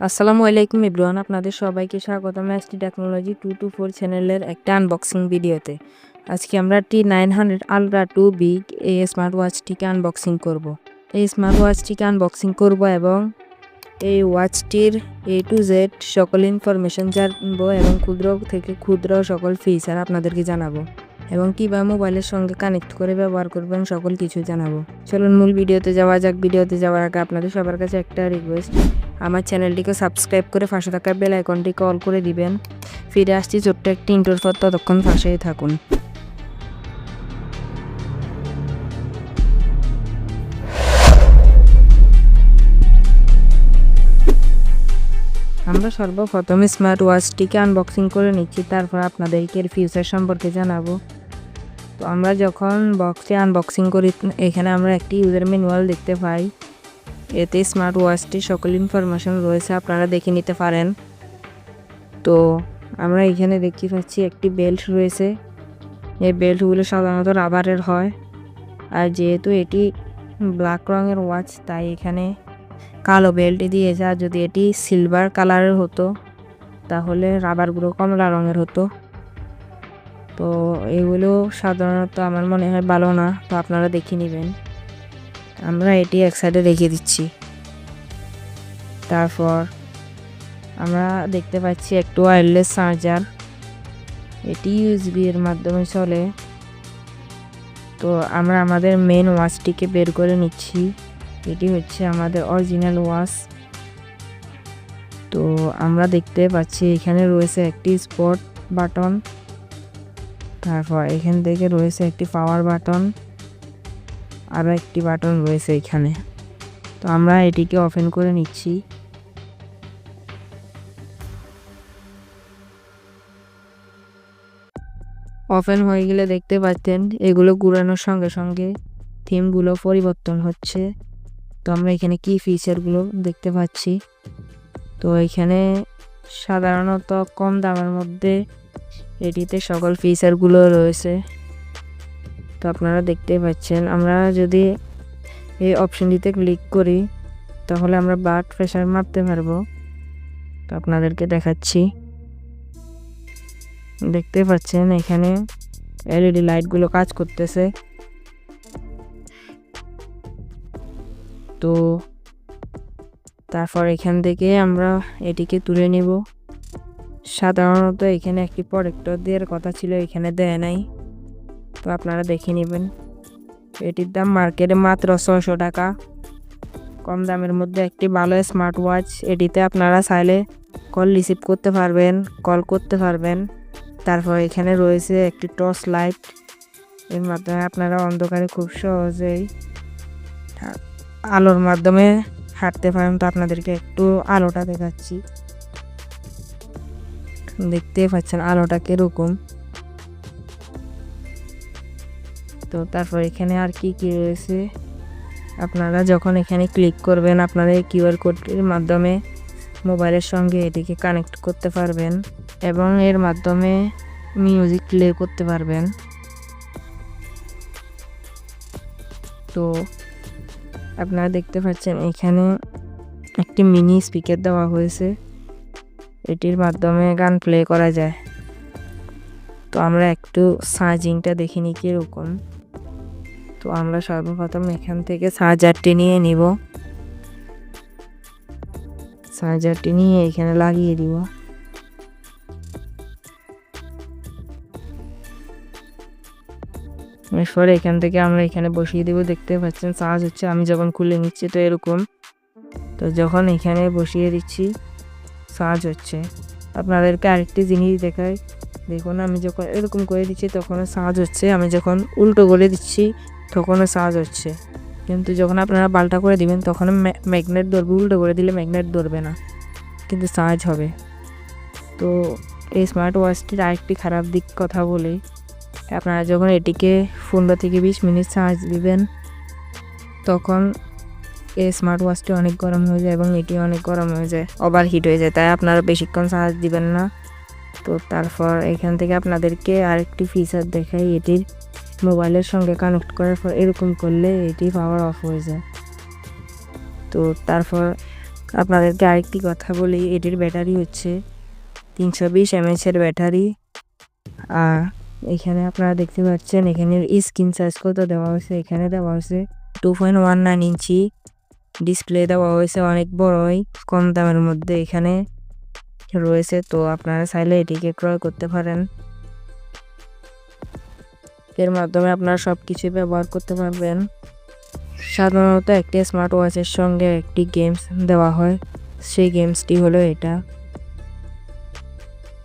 আসসালামু আলাইকুম ইব্রান আপনাদের সবাইকে স্বাগতম ST technology two two four চ্যানেলের একটা আনবক্সিং ভিডিওতে আজকে আমরা T nine hundred ultra two big এই স্মার্ট ওয়াচটিকে আনবক্সিং করব। এই স্মার্ট ওয়াচটিকে আনবক্সিং করব এবং এই ওয়াচটির এ টু জেড সকল ইনফরমেশন জানব এবং ক্ষুদ্র থেকে ক্ষুদ্র সকল ফিচার আপনাদেরকে জানাব এবং কীভাবে মোবাইলের সঙ্গে কানেক্ট করে ব্যবহার করবেন সকল কিছু জানাব। চলুন, মূল ভিডিওতে যাওয়া যাক। ভিডিওতে যাওয়ার আগে আপনাদের সবার কাছে একটা রিকোয়েস্ট আমার চ্যানেলটিকে সাবস্ক্রাইব করে পাশে থাকা বেল আইকনটিকে অল করে দিবেন। ফিরে আসছি ছোট্ট একটি ইন্টোর পর। ততক্ষণ পাশেই থাকুন। আমরা সর্বপ্রথম স্মার্ট ওয়াচটিকে আনবক্সিং করে নিচ্ছি। তারপর আপনাদেরকে এর ফিউচার সম্পর্কে জানাব। তো আমরা যখন বক্সটি আনবক্সিং করি, এখানে আমরা একটি ইউজার ম্যানুয়াল দেখতে পাই। এতে স্মার্ট ওয়াচটি সকল ইনফরমেশন রয়েছে, আপনারা দেখে নিতে পারেন। তো আমরা এখানে দেখতে পাচ্ছি একটি বেল্ট রয়েছে। এই বেল্টগুলো সাধারণত রাবারের হয়। আর যেহেতু এটি ব্ল্যাক রঙের ওয়াচ তাই এখানে কালো বেল্ট দিয়েছে। আর যদি এটি সিলভার কালারের হতো, তাহলে রাবারগুলো কমলা রঙের হতো। তো এগুলো সাধারণত আমার মনে হয় ভালো না, তো আপনারা দেখে নেবেন। আমরা এটি এক সাইডে রেখে দিচ্ছি। তারপর আমরা দেখতে পাচ্ছি একটু ওয়্যারলেস চার্জার এটি ইউএসবি এর মাধ্যমে চলে। তো আমরা আমাদের মেন ওয়াচটিকে বের করে নিচ্ছি। এটি হচ্ছে আমাদের অরিজিনাল ওয়াচ তো আমরা দেখতে পাচ্ছি এখানে রয়েছে একটি স্পট বাটন তারপর এখান থেকে রয়েছে একটি পাওয়ার বাটন আরও একটি বাটন রয়েছে এখানে। তো আমরা এটিকে ওপেন করে নিচ্ছি। ওপেন হয়ে গেলে দেখতে পাচ্ছেন, এগুলো ঘুরানোর সঙ্গে সঙ্গে থিমগুলো পরিবর্তন হচ্ছে। তো আমরা এখানে কি ফিচারগুলো দেখতে পাচ্ছি? তো এখানে সাধারণত কম দামের মধ্যে এটিতে সকল ফিচারগুলো রয়েছে। তো আপনারা দেখতে পাচ্ছেন, আমরা যদি এই অপশনটিতে ক্লিক করি, তাহলে আমরা ব্লাড প্রেশার মাপতে পারব। তো আপনাদেরকে দেখাচ্ছি। দেখতে পাচ্ছেন, এখানে এলইডি লাইটগুলো কাজ করতেছে। তো তারপর এখান থেকে আমরা এটিকে তুলে নিব। সাধারণত এখানে একটি প্রোডাক্টর দেওয়ার কথা ছিল, এখানে দেয় নাই। তো আপনারা দেখে নেবেন। এটির দাম মার্কেটে মাত্র ছশো টাকা। কম দামের মধ্যে একটি ভালো স্মার্ট ওয়াচ এটিতে আপনারা চাইলে কল রিসিভ করতে পারবেন, কল করতে পারবেন। তারপর এখানে রয়েছে একটি টর্চ লাইট। এর মাধ্যমে আপনারা অন্ধকারে খুব সহজেই আলোর মাধ্যমে হাঁটতে পারেন। তো আপনাদেরকে একটু আলোটা দেখাচ্ছি। দেখতে পাচ্ছেন আলোটা কীরকম। তো তারপর এখানে আর কি কি রয়েছে? আপনারা যখন এখানে ক্লিক করবেন, আপনারা এই কিউআর কোডটির মাধ্যমে মোবাইলের সঙ্গে এটিকে কানেক্ট করতে পারবেন এবং এর মাধ্যমে মিউজিক প্লে করতে পারবেন। তো আপনারা দেখতে পাচ্ছেন এখানে একটি মিনি স্পিকার দেওয়া হয়েছে। এটির মাধ্যমে গান প্লে করা যায়। তো আমরা একটু চার্জিংটা দেখে নিই কীরকম। তো আমরা সর্বপ্রথম এখান থেকে চার্জারটি নিয়ে নিব। চার্জারটি নিয়ে এখানে লাগিয়ে দিব। এরপরে এখান থেকে আমরা এখানে বসিয়ে দেবো। দেখতে পাচ্ছেন চার্জ হচ্ছে, আমি যখন খুলে নিচ্ছি তো এরকম। তো যখন এখানে বসিয়ে দিচ্ছি চার্জ হচ্ছে। আপনাদেরকে আরেকটি জিনিস দেখাই। দেখুন, আমি যখন এরকম করে দিচ্ছি, তখনও চার্জ হচ্ছে। আমি যখন উল্টো করে দিচ্ছি, তখনও চার্জ হচ্ছে। কিন্তু যখন আপনারা পাল্টা করে দিবেন, তখন ম্যাগনেট ধরবে, উল্টো করে দিলে ম্যাগনেট ধরবে না। কিন্তু চার্জ হবে। তো এই স্মার্ট ওয়াচটির আরেকটি খারাপ দিক কথা বলি। আপনারা যখন এটিকে পনেরো থেকে বিশ মিনিট চার্জ দিবেন, তখন এই স্মার্ট ওয়াচটি অনেক গরম হয়ে যায় এবং এটি অনেক গরম হয়ে যায়, ওভার হিট হয়ে যায়, তাই আপনারা বেশিক্ষণ চার্জ দিবেন না। তো তারপর এখান থেকে আপনাদেরকে আরেকটি ফিচার দেখাই, এটির মোবাইলের সঙ্গে কানেক্ট করার পর এরকম করলে এটি পাওয়ার অফ হয়ে যায়। তো তারপর আপনাদেরকে আরেকটি কথা বলি, এটির ব্যাটারি হচ্ছে তিনশো বিশ এমএচের ব্যাটারি। আর এখানে আপনারা দেখতে পাচ্ছেন, এখানে স্ক্রিন সাইজ কত দেওয়া হয়েছে? এখানে দেওয়া হয়েছে two point one nine inch display দেওয়া হয়েছে অনেক বড়ই, কম দামের মধ্যে এখানে রয়েছে, তো আপনারা চাইলে এটিকে ক্রয় করতে পারেন। এর মাধ্যমে আপনারা সব কিছুই ব্যবহার করতে পারবেন। সাধারণত একটি স্মার্ট ওয়াচের সঙ্গে একটি গেমস দেওয়া হয়, সেই গেমসটি হলো এটা।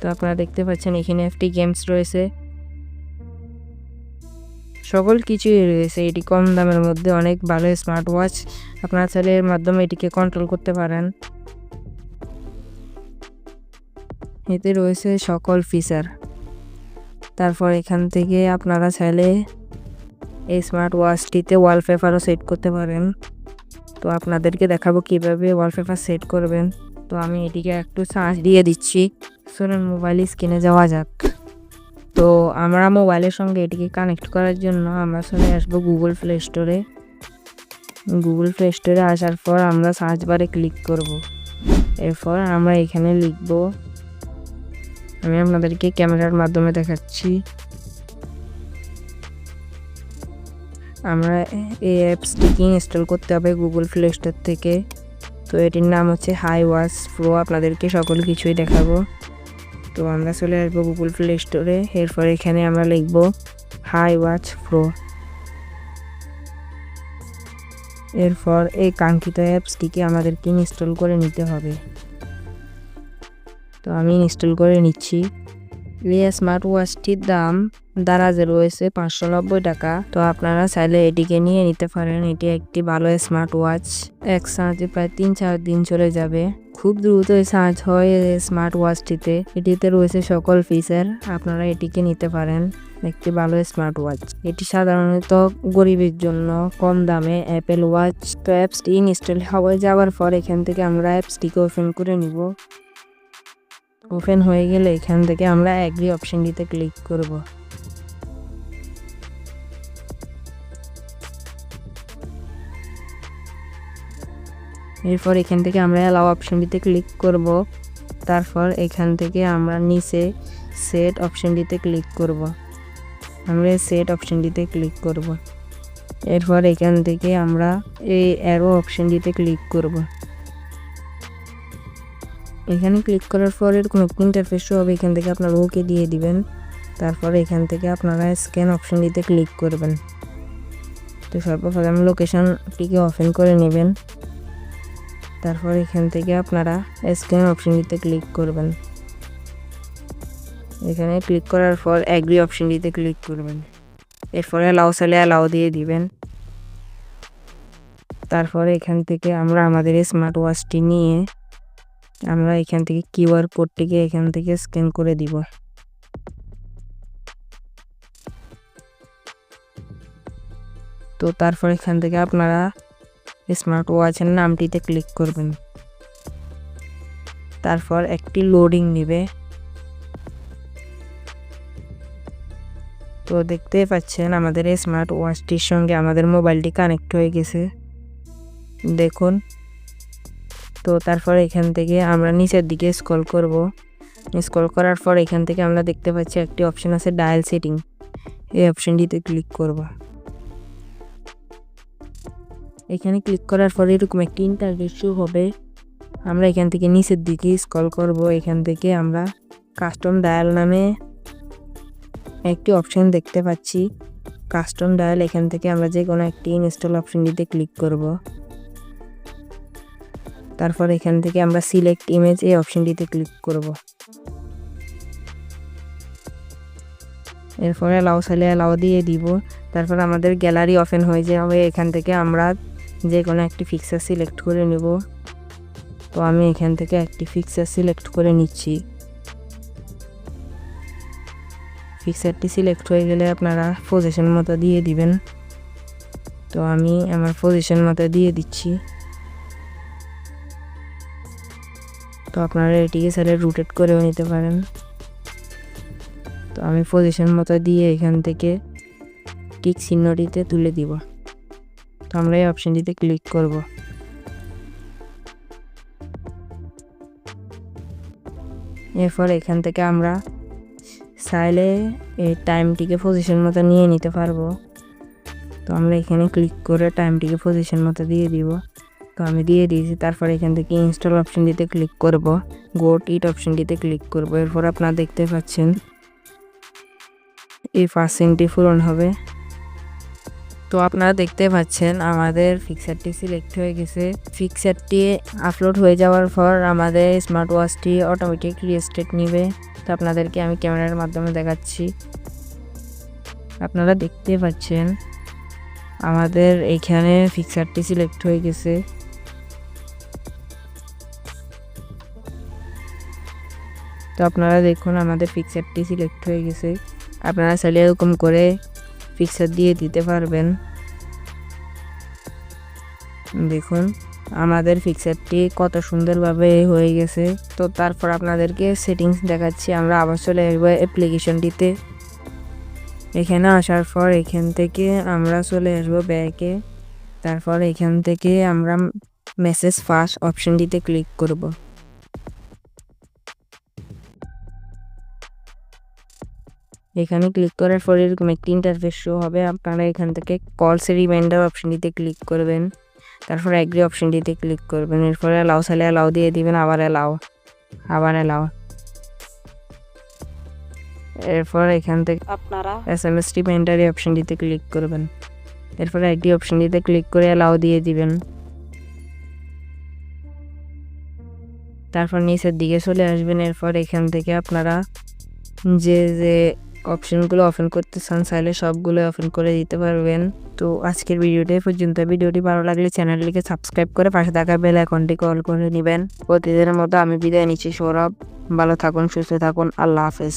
তো আপনারা দেখতে পাচ্ছেন এখানে একটি গেমস রয়েছে। সকল কিছুই রয়েছে। এটি কম দামের মধ্যে অনেক ভালো স্মার্ট ওয়াচ আপনারা এর মাধ্যমে এটিকে কন্ট্রোল করতে পারেন। এতে রয়েছে সকল ফিচার তারপর এখান থেকে আপনারা চাইলে এই স্মার্ট ওয়াচটিতে ওয়ালপেপারও সেট করতে পারেন। তো আপনাদেরকে দেখাবো কীভাবে ওয়ালপেপার সেট করবেন। তো আমি এটিকে একটু চার্জ দিয়ে দিচ্ছি। চলুন মোবাইল স্ক্রিনে যাওয়া যাক। তো আমরা মোবাইলের সঙ্গে এটিকে কানেক্ট করার জন্য আমরা চলে আসব গুগল প্লে স্টোরে গুগল প্লে স্টোরে আসার পর আমরা সার্চ বারে ক্লিক করব। এরপর আমরা এখানে লিখব, আমি আপনাদেরকে ক্যামেরার মাধ্যমে দেখাচ্ছি। আমরা এই অ্যাপসটিকে ইনস্টল করতে হবে গুগল প্লে স্টোর থেকে। তো এটির নাম হচ্ছে হাই ওয়াচ প্রো আপনাদেরকে সকল কিছুই দেখাবো। তো আমরা চলে আসব গুগল প্লে স্টোরে এরপর এখানে আমরা লিখব হাই ওয়াচ প্রো এরপর এই কাঙ্ক্ষিত অ্যাপসটিকে আমাদেরকে ইনস্টল করে নিতে হবে। তো আমি ইনস্টল করে নিচ্ছি। এই স্মার্ট ওয়াচটির দাম দারাজে রয়েছে পাঁচশো নব্বই টাকা। তো আপনারা চাইলে এটিকে নিয়ে নিতে পারেন। এটি একটি ভালো স্মার্ট ওয়াচ এক চার্জে প্রায় তিন চার দিন চলে যাবে। খুব দ্রুত চার্জ হয় স্মার্ট ওয়াচটিতে এটিতে রয়েছে সকল ফিচার। আপনারা এটিকে নিতে পারেন। একটি ভালো স্মার্ট ওয়াচ এটি সাধারণত গরিবের জন্য কম দামে অ্যাপেল ওয়াচ তো অ্যাপসটি ইনস্টল হয়ে যাওয়ার পর এখান থেকে আমরা অ্যাপসটিকে ওপেন করে নিব। ওপেন হয়ে গেলে এখান থেকে আমরা অ্যাগ্রি অপশনটিতে ক্লিক করব। এরপর এখান থেকে আমরা অ্যালাও অপশনটিতে ক্লিক করব। তারপর এখান থেকে আমরা নিচে সেট অপশনটিতে ক্লিক করব। আমরা সেট অপশনটিতে ক্লিক করব। এরপর এখান থেকে আমরা এই অ্যারো অপশনটিতে ক্লিক করব। এখানে ক্লিক করার পর এরকম ইন্টারফেস হবে, এখান থেকে আপনার ওকে দিয়ে দিবেন। তারপর এখান থেকে আপনারা স্ক্যান অপশনটিতে ক্লিক করবেন। তো সর্বপ্রথম লোকেশনটিকে ওপেন করে নেবেন। তারপর এখান থেকে আপনারা স্ক্যান অপশনটিতে ক্লিক করবেন। এখানে ক্লিক করার পর অ্যাগ্রি অপশনটিতে ক্লিক করবেন। এরপরে অ্যালাউ সালে অ্যালাউ দিয়ে দিবেন। তারপর এখান থেকে আমরা আমাদের স্মার্ট ওয়াচটি নিয়ে আমরা এখান থেকে কিউআর কোডটিকে এখান থেকে স্ক্যান করে দিব। তো তারপর এখান থেকে আপনারা স্মার্ট ওয়াচের নামটিতে ক্লিক করবেন। তারপর একটি লোডিং নেবে। তো দেখতে পাচ্ছেন আমাদের স্মার্ট ওয়াচটির সঙ্গে আমাদের মোবাইলটি কানেক্ট হয়ে গেছে। দেখুন তো তারপর এখান থেকে আমরা নিচের দিকে স্ক্রল করব। স্ক্রল করার পর এখান থেকে আমরা দেখতে পাচ্ছি একটি অপশন আছে ডায়াল সেটিং এই অপশনটিতে ক্লিক করব। এখানে ক্লিক করার পর এরকম একটি ইন্টারভিউ হবে। আমরা এখান থেকে নিচের দিকে স্কল করব। এখান থেকে আমরা কাস্টম ডায়াল নামে একটি অপশন দেখতে পাচ্ছি। কাস্টম ডায়াল এখান থেকে আমরা যে কোনো একটি ইনস্টল অপশনটিতে ক্লিক করব। তারপর এখান থেকে আমরা সিলেক্ট ইমেজ এই অপশনটিতে ক্লিক করব। এরপরে লাউ সালে লাউ দিয়ে দিব। তারপর আমাদের গ্যালারি ওপেন হয়ে যাবে। এখান থেকে আমরা যে কোনো একটি ফিক্সার সিলেক্ট করে নেব। তো আমি এখান থেকে একটি ফিক্সার সিলেক্ট করে নিচ্ছি। ফিক্সারটি সিলেক্ট হয়ে গেলে আপনারা পজিশন মতো দিয়ে দিবেন। তো আমি আমার পজিশন মতো দিয়ে দিচ্ছি। তো আপনারা এটিকে চাইলে রোটেট করেও নিতে পারেন। তো আমি পজিশন মতো দিয়ে এখান থেকে কিক চিহ্নটিতে তুলে দিব। তো আমরা এই অপশানটিতে ক্লিক করব। এরপর এখান থেকে আমরা চাইলে এই টাইমটিকে পজিশন মতো নিয়ে নিতে পারব। তো আমরা এখানে ক্লিক করে টাইমটিকে পজিশন মতো দিয়ে দিব। তো আমি দিয়ে দিয়েছি। তারপর এখান থেকে ইনস্টল অপশনটিতে ক্লিক করব। গোট ইট অপশনটিতে ক্লিক করব। এরপর আপনারা দেখতে পাচ্ছেন, এই পার্সেন্টটি পূরণ হবে। তো আপনারা দেখতে পাচ্ছেন, আমাদের ফিক্সারটি সিলেক্ট হয়ে গেছে। ফিক্সারটি আপলোড হয়ে যাওয়ার পর আমাদের স্মার্ট ওয়াচটি অটোমেটিক রিস্টেট নিবে। তো আপনাদেরকে আমি ক্যামেরার মাধ্যমে দেখাচ্ছি। আপনারা দেখতে পাচ্ছেন, আমাদের এইখানে ফিক্সারটি সিলেক্ট হয়ে গেছে। তো আপনারা দেখুন, আমাদের ফিক্সারটি সিলেক্ট হয়ে গেছে। আপনারা চাইলে এরকম করে ফিক্সার দিয়ে দিতে পারবেন। দেখুন, আমাদের ফিক্সারটি কত সুন্দরভাবে হয়ে গেছে। তো তারপর আপনাদেরকে সেটিংস দেখাচ্ছি, আমরা আবার চলে আসব অ্যাপ্লিকেশনটিতে এখানে আসার পর এখান থেকে আমরা চলে আসব ব্যাকে তারপর এখান থেকে আমরা মেসেজ ফার্স্ট অপশনটিতে ক্লিক করব। এখানে ক্লিক করার পর এরকম একটি ইন্টারফেস শো হবে। আপনারা এখান থেকে কলস রিমাইন্ডার অপশনটিতে ক্লিক করবেন। তারপর অ্যাগ্রি অপশনটিতে ক্লিক করবেন। এরপরে অ্যালাউ সালে অ্যালাউ দিয়ে দিবেন আবার অ্যালাউ আবার অ্যালাউ এরপর এখান থেকে আপনারা এস এম এস রিমাইন্ডার এই অপশনটিতে ক্লিক করবেন। এরপর অ্যাগ্রি অপশনটিতে ক্লিক করে অ্যালাউ দিয়ে দিবেন। তারপর নিচের দিকে চলে আসবেন। এরপর এখান থেকে আপনারা যে যে অপশনগুলো ওপেন করতে চান, চাইলে সবগুলো ওপেন করে দিতে পারবেন। তো আজকের ভিডিওটি এই পর্যন্ত। ভিডিওটি ভালো লাগলে চ্যানেলটিকে সাবস্ক্রাইব করে পাশে থাকা বেল আইকনটি কল করে নেবেন। প্রতিদিনের মতো আমি বিদায় নিচ্ছি সৌরভ। ভালো থাকুন, সুস্থ থাকুন। আল্লাহ হাফেজ।